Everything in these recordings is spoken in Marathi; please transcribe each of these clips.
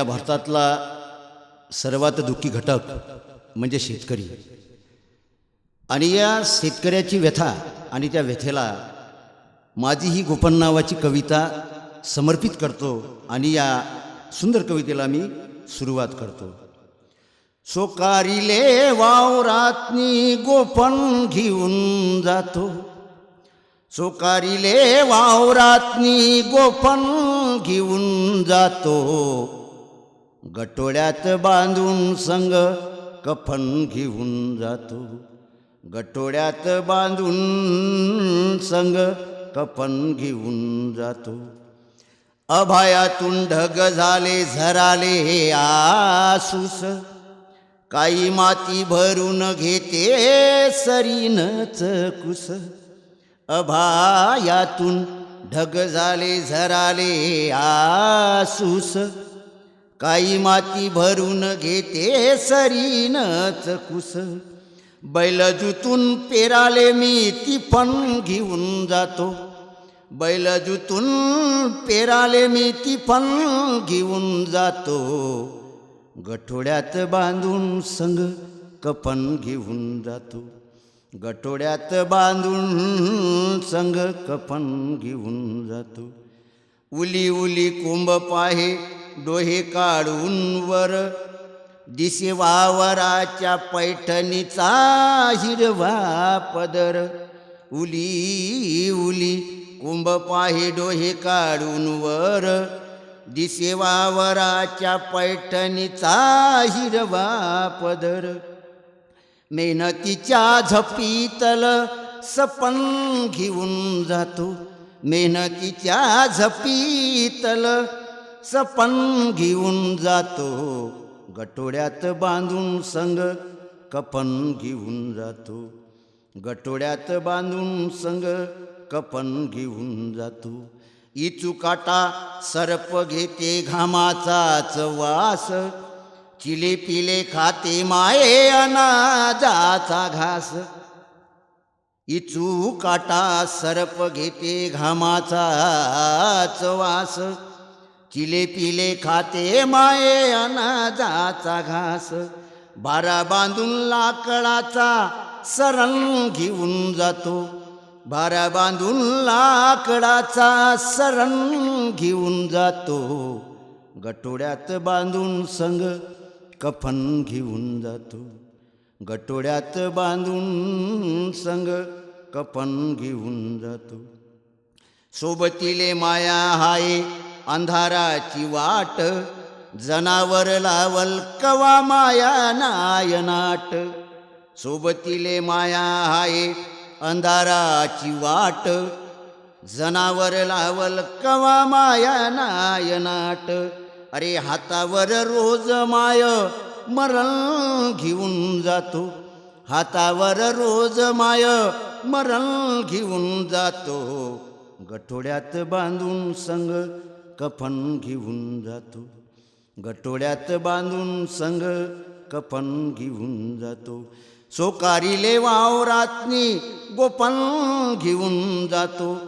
या भारतातला सर्वात दुःखी घटक म्हणजे शेतकरी. आणि या शेतकऱ्याची व्यथा आणि त्या व्यथेला माझी ही गोपन नावाची कविता समर्पित करतो आणि या सुंदर कवितेला मी सुरुवात करतो. सोकारिले वावरातनी गोपन घेऊन जातो. सोकारिले वावरातनी गोपन घेऊन जातो. गटोड्यात बांधून संग कफन घेऊन जातो. गटोड्यात बांधून संग कफन घेऊन जातो. अभायातून ढग झाले झराले हे आसूस. काही माती भरून घेते सरीनच कुस. अभायातून ढग झाले झराले आसूस. काही माती भरून घेते सरीनच कुस. बैलजूतून पेराले मी ती पण घेऊन जातो. बैलजूतून पेराले मी ती पण घेऊन जातो. गठोड्यात बांधून संग कपन घेऊन जातो. गठोड्यात बांधून संग कपन घेऊन जातो. उली उली कुंभ पाहे डोहे काढून वर. दिसे वावराच्या पैठणीचा हिरवा पदर. उली उली कुंभ पाहे डोहे काढून वर. दिसे वावराच्या पैठणीचा हिरवा पदर. मेहनतीच्या झपीतल सपन घेऊन जातो. मेहनतीच्या झपीतल सपन घेऊन जातो गटोड्यात बांधून संग कपन घेऊन जातो. गटोड्यात बांधून संग कपन घेऊन जातो. इचू काटा घेते घामाचाच वास चिले पिले खाते माये अनाजाचा घास. इचू काटा सर्प घेते घामाचाच वास चिले पिले खाते माये अनाजाचा घास. बारा बांधून लाकडाचा सरण घेऊन जातो. बारा बांधून लाकडाचा सरण घेऊन जातो. गटोड्यात बांधून संग कफन घेऊन जातो. गटोड्यात बांधून संग कफन घेऊन जातो. सोबतीले माया हाय अंधाराची वाट जनावर लावल कवा माया नायनाट सोबतीले माया हाय अंधाराची वाट जनावर लावल कवा माया नायनाट अरे हातावर रोज माय मरण घेऊन जातो. हातावर रोज माय मरण घेऊन जातो. गठोड्यात बांधून संग कफन घेऊन जातो. गटोड्यात बांधून संग कफन घेऊन जातो. सोकारिले वावरातनी गोपन घेऊन जातो.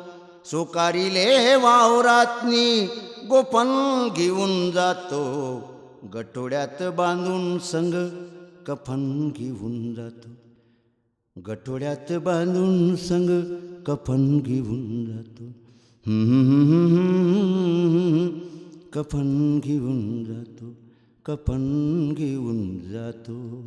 सोकारिले वावरातनी गोपन घेऊन जातो. गटोड्यात बांधून संग कफन घेऊन जातो. गटोड्यात बांधून संग कफन घेऊन जातो. कफन घेऊन जातो कफन घेऊन जातो.